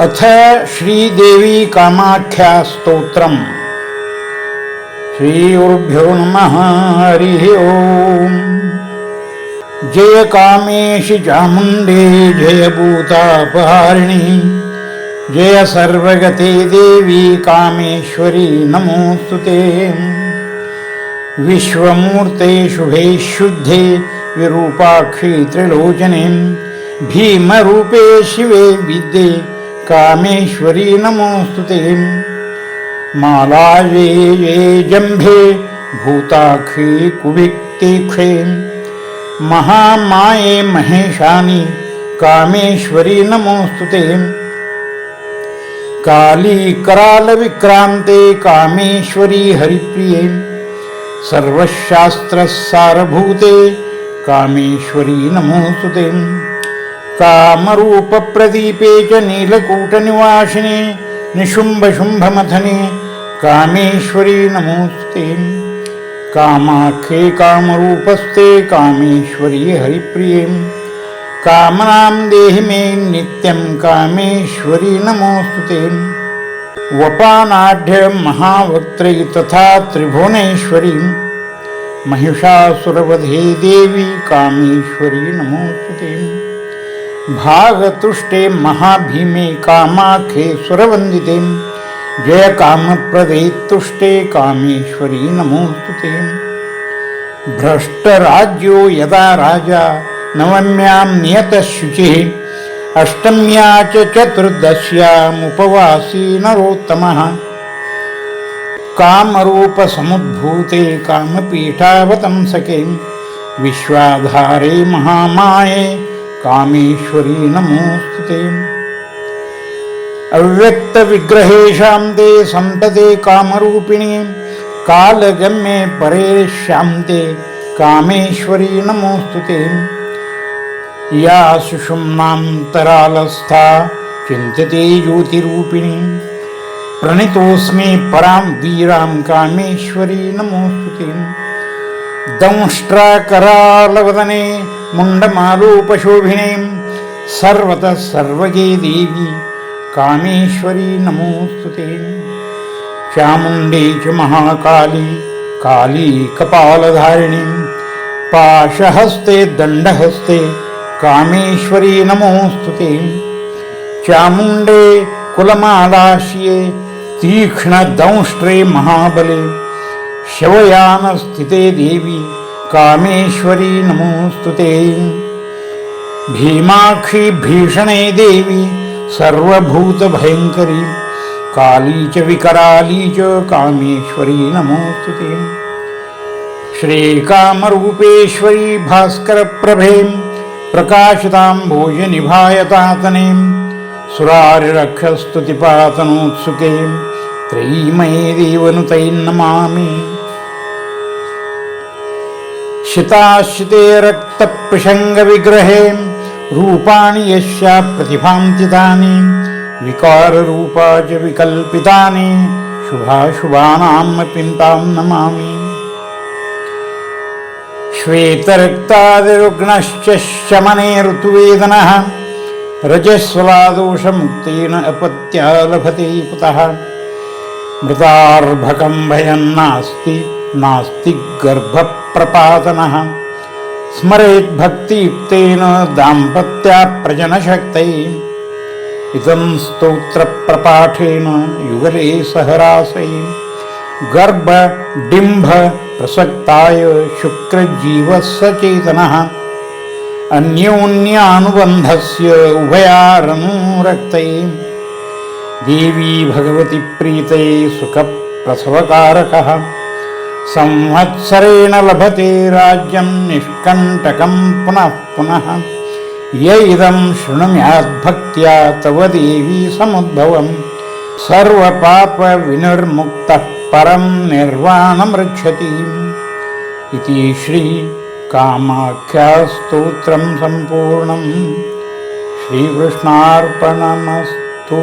अथ श्रीदेवी कामाख्या स्तोत्रम् श्रीगुरुभ्यो नमः। हरिः ओम् जय कामेशि चामुण्डे, जय भूतापहारिणि। जय सर्वगते देवी कामेश्वरी, नमोऽस्तु ते। विश्वमूर्ते शुभे शुद्धे, विरूपाक्षि त्रिलोचने। भीमरूपे शिवे विद्ये। कामेश्वरी नमोऽस्तु ते मालाये ये जम्भे भूताक्षी कुविक्तीक्षे महामाये महेशानि, कामेश्वरी नमोऽस्तु ते काली करालविक्रान्ते कामेश्वरी हरिप्रिये। सर्वशास्त्रसारभूते, कामेश्वरी नमोऽस्तु ते कामरूपप्रदीपे च नीलकूटनिवासिने, निशुम्भशुम्भमथने, कामेश्वरी नमोऽस्तु। ते कामाख्ये कामरूपस्ते, कामेश्वरी हरिप्रिये। कामनां देहि मे नित्यं कामेश्वरी नमोऽस्तु। ते वपानाढ्य महावक्त्रै तथा त्रिभुवनेश्वरी। महिषासुरवधे देवी कामेश्वरी नमोऽस्तु। ते भागतुष्टे महाभीमे कामाख्ये सुरवन्दिते जय कामप्रदे तुष्टे कामेश्वरी नमोऽस्तु ते। भ्रष्टराज्यो यदा राजा, नवम्यां नियतशुचिः, अष्टम्या च चतुर्दश्यामुपवासी नरोत्तमः। कामरूपसमुद्भूते कामपीठावतंसके, विश्वाधारे महामाये कामेश्वरी नमोऽस्तु ते। अव्यक्तविग्रहेशां ते सन्तते कामरूपिणी कालगम्ये परेष्यां ते कामेश्वरी नमोऽस्तु ते। या सुषुम्नान्तरालस्था चिन्त्यते ज्योतिरूपिणी, प्रणितोऽस्मि परां वीरां कामेश्वरी नमोऽस्तु ते दंष्ट्राकरालवदने मुण्डमालोपशोभिने सर्वतः सर्वगे देवी कामेश्वरी नमोऽस्तु ते चामुण्डे च महाकाली काली कपालधारिणी पाशहस्ते दण्डहस्ते कामेश्वरी नमोऽस्तु ते चामुण्डे कुलमालाश्ये तीक्ष्णदंष्ट्रे महाबले शवयानस्थिते देवी कामेश्वरी नमोऽस्तु ते। भीमाक्षी भीषणे देवी सर्वभूतभयङ्करी काली च विकराली च कामेश्वरी नमोऽस्तु ते। श्रीकामरूपेश्वरी भास्करप्रभे प्रकाशितां भोजनिभायतातने सुरारिरक्षस्तुतिपातनोत्सुके। त्रयीमये देवनुतैर्नमामि शिताश्रिते रक्तप्रसङ्गविग्रहे रूपाणि यस्या प्रतिभान्ति तानि विकाररूपा विकल्पितानि शुभाशुभानामपि नमामि। श्वेतरक्तादिरुग्णश्च शमने ऋतुवेदनः, रजस्वलादोषमुक्तेन अपत्या लभते पुतः मृतार्भकं भयं नास्ति। नास्ति गर्भप्रपातनः स्मरेद्भक्तियुक्तेन दाम्पत्याप्रजनशक्तये इदं स्तोत्रप्रपाठेन युगले सहरासये गर्भडिम्भ प्रसक्ताय शुक्रजीवसचेतनः। अन्योन्यानुबन्धस्य उभयारनुरक्तये देवी भगवति प्रीते सुखप्रसवकारकः। संवत्सरेण लभते राज्यं निष्कण्टकं पुनः पुनः। य इदं शृणुम्याद्भक्त्या तव देवी समुद्भवं सर्वपापविनिर्मुक्तः परं निर्वाणमृच्छति इति श्रीकामाख्यास्तोत्रं सम्पूर्णं श्रीकृष्णार्पणमस्तु